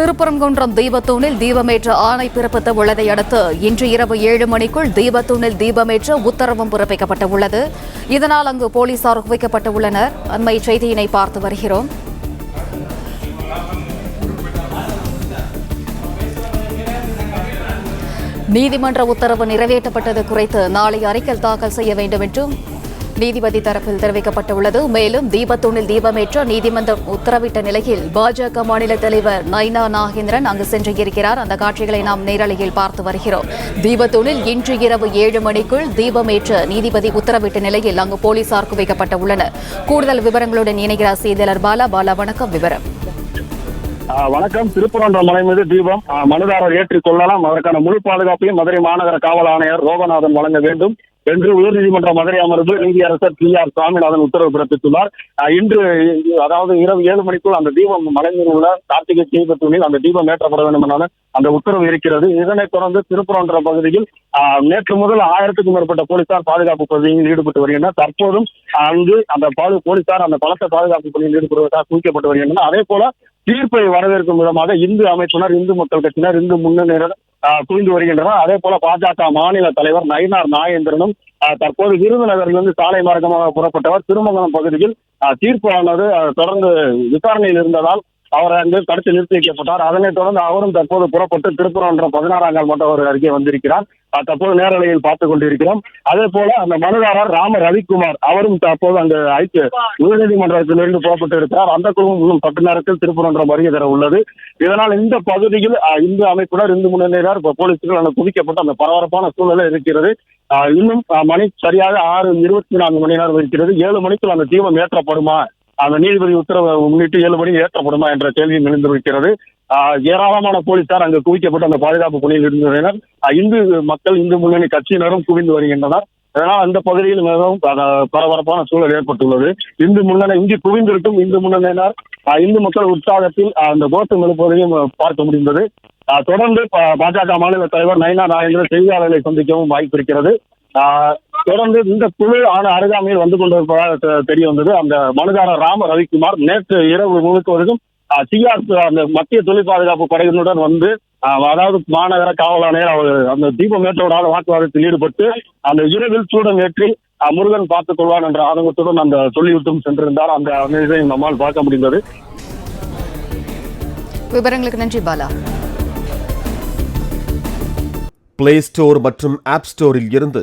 திருப்பரங்குன்றம் தீபத்தூணில் தீபமேற்ற ஆணை பிறப்பித்த உள்ளதை அடுத்து இன்று இரவு ஏழு மணிக்குள் தீபத்தூணில் தீபமேற்ற உத்தரவும் பிறப்பிக்கப்பட்டுள்ளது. இதனால் அங்கு போலீசார் குவிக்கப்பட்டுள்ளனர் அண்மை செய்தியினை பார்த்து வருகிறோம். நீதிமன்ற உத்தரவு நிறைவேற்றப்பட்டது குறித்து நாளை அறிக்கை தாக்கல் செய்ய வேண்டும் என்றும் நீதிபதி தரப்பில் தெரிவிக்கப்பட்டுள்ளது. மேலும் தீபத்தூணில் தீபமேற்ற நீதிமன்றம் உத்தரவிட்ட நிலையில் பாஜக மாநில தலைவர் நைனா நாகேந்திரன் அங்கு சென்று இருக்கிறார் அந்த காட்சிகளை நாம் நேரலையில் பார்த்து வருகிறோம். தீபத்தூணில் இன்று இரவு ஏழு மணிக்குள் தீபமேற்ற நீதிபதி உத்தரவிட்ட நிலையில் அங்கு போலீசார் குவிக்கப்பட்டுள்ளனர். கூடுதல் விவரங்களுடன் இணைகிறார் செய்தியாளர் பாலா. பாலா வணக்கம். விவரம். வணக்கம். திருப்பரன்ற மலை மீது தீபம் மனுதாரர் ஏற்றிக் கொள்ளலாம். அதற்கான முழு பாதுகாப்பையும் மதுரை மாநகர காவல் ஆணையர் ரோகநாதன் வழங்க வேண்டும். என்று உயர்நீதிமன்ற மதுரை அமர்வு நீதியரசர் பி ஆர் சுவாமிநாதன் உத்தரவு பிறப்பித்துள்ளார். இன்று அதாவது இரவு ஏழு மணிக்குள் அந்த தீபம் மலைநீர் உள்ள கார்த்திகை தீபத்தூணில் அந்த தீபம் ஏற்றப்பட வேண்டும் என அந்த உத்தரவு இருக்கிறது. இதனைத் தொடர்ந்து திருப்பரங்குன்றம் பகுதியில் நேற்று முதல் ஆயிரத்துக்கும் மேற்பட்ட போலீசார் பாதுகாப்பு பகுதியில் ஈடுபட்டு வருகின்றனர். தற்போதும் அங்கு அந்த பாது போலீசார் அந்த பலத்த பாதுகாப்பு பணியில் ஈடுபடுவதாக குவிக்கப்பட்டு வருகின்றனர் அதே போல தீர்ப்பை வரவேற்கும் விதமாக இந்து அமைப்பினர் இந்து மக்கள் கட்சியினர் இந்து முன்னணியினர் குவிந்து வருகின்றனர் அதே போல பாஜக மாநில தலைவர் நயினார் நாகேந்திரனும் தற்போது விருதுநகரிலிருந்து சாலை மார்க்கமாக புறப்பட்டவர். திருமங்கலம் பகுதியில் தீர்ப்பு ஆனது தொடர்ந்து விசாரணையில் இருந்ததால் அவர் அங்கு தடுத்து நிறுத்தி வைக்கப்பட்டார். அதனைத் தொடர்ந்து அவரும் தற்போது புறப்பட்டு திருப்பரங்குன்றம் பதினாறாம் கால் மட்டும் அவர் அருகே வந்திருக்கிறார். தற்போது நேரலையில் பார்த்துக் கொண்டிருக்கிறோம். அதே போல அந்த மனுதாரர் ராம ரவிக்குமார் அவரும் தற்போது அங்கு ஐக்கிய உயர்நீதிமன்றத்திலிருந்து புறப்பட்டு இருக்கிறார். அந்த குழுவும் இன்னும் சற்று நேரத்தில் திருப்பரங்குன்றம் வருகை தர உள்ளது. இதனால் இந்த பகுதியில் இந்து அமைப்பினர் இந்து முன்னணியினர் இப்ப போலீசுகள் அங்கு அந்த பரபரப்பான சூழ்நிலை இருக்கிறது. இன்னும் ஆஹ், மணி சரியாக ஆறு இருபத்தி நான்கு மணி நேரம் இருக்கிறது. ஏழு மணிக்குள் அந்த தீபம் ஏற்றப்படுமா? அந்த நீதிபதி உத்தரவை முன்னிட்டு ஏழு மணி ஏற்றப்படுமா என்ற கேள்வி எழுந்திருக்கிறது. ஏராளமான போலீசார் அங்கு குவிக்கப்பட்டு அந்த பாதுகாப்பு பணியில் இருந்தனர். இந்து மக்கள் இந்து முன்னணி கட்சியினரும் குவிந்து வருகின்றனர். அதனால் அந்த பகுதியில் மிகவும் பரபரப்பான சூழல் ஏற்பட்டுள்ளது. இந்து முன்னணி இங்கு குவிந்திருக்கும் இந்து முன்னணியினர் இந்து மக்கள் உற்சாகத்தில் அந்த கோஷம் எழுப்புவதையும் பார்க்க முடிந்தது. தொடர்ந்து பாஜக மாநில தலைவர் நயனா நாகேந்திரன் செய்தியாளர்களை சந்திக்கவும் வாய்ப்பு இருக்கிறது. ஆஹ், தொடர்ந்து இந்த குழு ஆன அருகாமையில் வந்து கொண்டிருப்பதாக தெரிய வந்தது அந்த மனுதாரர் ராம ரவிக்குமார் நேற்று இரவு முழுவதும் சிஆர் அந்த மத்திய தொழில் பாதுகாப்பு படையினருடன் வந்து அதாவது மாநகர காவல் ஆணையர் அவர் அந்த தீபமேற்றோடான வாக்குவாதத்தில் ஈடுபட்டு அந்த இரவில் சூடம் ஏற்றி முருகன் பார்த்துக் கொள்வான் என்ற ஆதங்கத்துடன் அந்த சொல்லிவிட்டும் சென்றிருந்தார். அந்த அந்த இதை நம்மால் பார்க்க முடிந்தது. விவரங்களுக்கு நன்றி பாலா. பிளே ஸ்டோர் மற்றும் ஆப் ஸ்டோரில் இருந்து